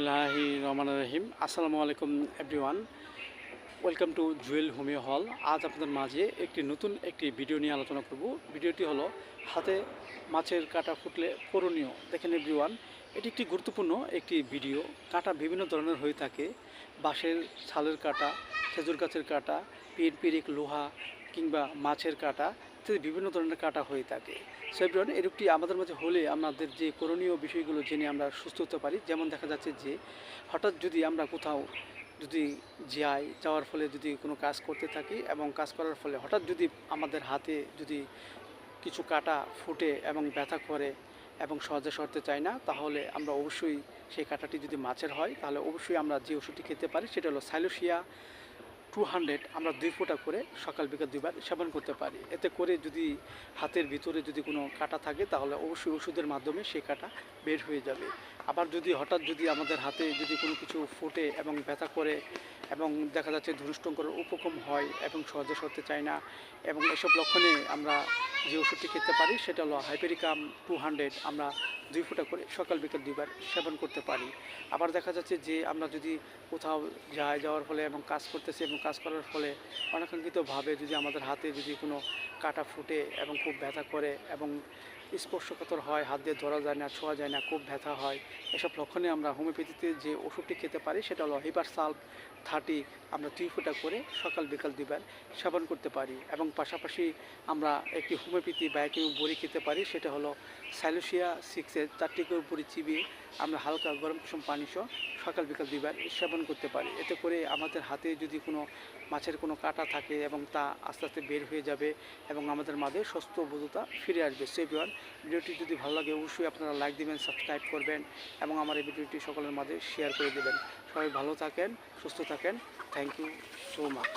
বিসমিল্লাহি রহমান রহিম। আসসালামু আলাইকুম everyone. Welcome to Jewel homeo hall. আজ আপনাদের মাঝে একটি নতুন একটি ভিডিও নিয়ে আলোচনা করব। ভিডিওটি হলো হাতে মাছের কাটা ফুটলে করণীয়। দেখেন এভরিওয়ান, এটি একটি গুরুত্বপূর্ণ একটি ভিডিও। কাটা বিভিন্ন ধরনের হয়ে থাকে। বাঁশের ছালের কাটা, খেজুর গাছের কাটা পিন পিরিক লোহা কিংবা মাছের কাটা। ইত্যাদি বিভিন্ন ধরনের কাটা হয়ে থাকে। সো এভরিওয়ান এরূপটি আমাদের মাঝে হলে আমাদের যে করণীয় বিষয়গুলো জেনে আমরা সুস্থ হতে পারি, যেমন দেখা যাচ্ছে যে হঠাৎ যদি আমরা কোথাও যদি যাই, যাওয়ার ফলে যদি কোনো কাজ করতে থাকি এবং কাজ করার ফলে হঠাৎ যদি আমাদের হাতে যদি কিছু কাটা ফুটে এবং ব্যথা করে এবং সহজে সরতে চাই না, তাহলে আমরা অবশ্যই সেই কাটাটি যদি মাছের হয়, তাহলে অবশ্যই আমরা যে ওষুধটি খেতে পারি, সেটা হলো সাইলোসিয়া টু হান্ড্রেড আমরা দুই ফোঁটা করে সকাল বিকাল দুইবার সেবন করতে পারি। এতে করে যদি হাতের ভিতরে যদি কোনো কাটা থাকে, তাহলে অবশ্যই ওষুধের মাধ্যমে সেই কাটা বের হয়ে যাবে। আবার যদি হঠাৎ যদি আমাদের হাতে যদি কোনো কিছু ফুটে এবং ব্যথা করে এবং দেখা যাচ্ছে ধনুষ্টঙ্কর উপকম হয় এবং সহজে সরতে চায় না এবং এসব লক্ষণে আমরা যে ওষুধটি খেতে পারি সেটা হলো হাইপেরিকাম টু হান্ড্রেড আমরা দুই ফুটা করে সকাল বিকাল দুইবার সেবন করতে পারি। আবার দেখা যাচ্ছে যে আমরা যদি কোথাও যাই যাওয়ার ফলে এবং কাজ করতেছি এবং কাজ করার ফলে অনাকাঙ্ক্ষিতভাবে যদি আমাদের হাতে যদি কোনো কাটা ফুটে এবং খুব ব্যথা করে এবং স্পর্শকাতর হয়, হাত দিয়ে ধরা যায় না, ছোঁয়া যায় না, খুব ব্যথা হয় এসব লক্ষণে আমরা হোমিওপ্যাথিতে যে ওষুধটি খেতে পারি, সেটা হলো হিপার সাল্ভ থার্টি, আমরা দুই ফোঁটা করে সকাল বিকাল দুইবার সেবন করতে পারি এবং পাশাপাশি আমরা একটি হোমিওপ্যাথি বা একটি বড়ি খেতে পারি, সেটা হলো স্যালোসিয়া সিক্সের চারটি করে বড়ি চিবিয়ে আমরা হালকা গরম কুসুম পানি সহ সকাল বিকাল দুইবার সেবন করতে পারি। এতে করে আমাদের হাতে যদি কোনো মাছের কোনো কাটা থাকে এবং তা আস্তে আস্তে বের হয়ে যাবে এবং আমাদের মাঝে সুস্থ বোধতা ফিরে আসবে। সেভিওয়ান ভিডিওটি যদি ভালো লাগে, অবশ্যই আপনারা লাইক দিবেন, সাবস্ক্রাইব করবেন। এবং আমার এই ভিডিওটি সকলের মাঝে শেয়ার করে দেবেন। সবাই ভালো থাকেন, সুস্থ থাকেন। Thank you so much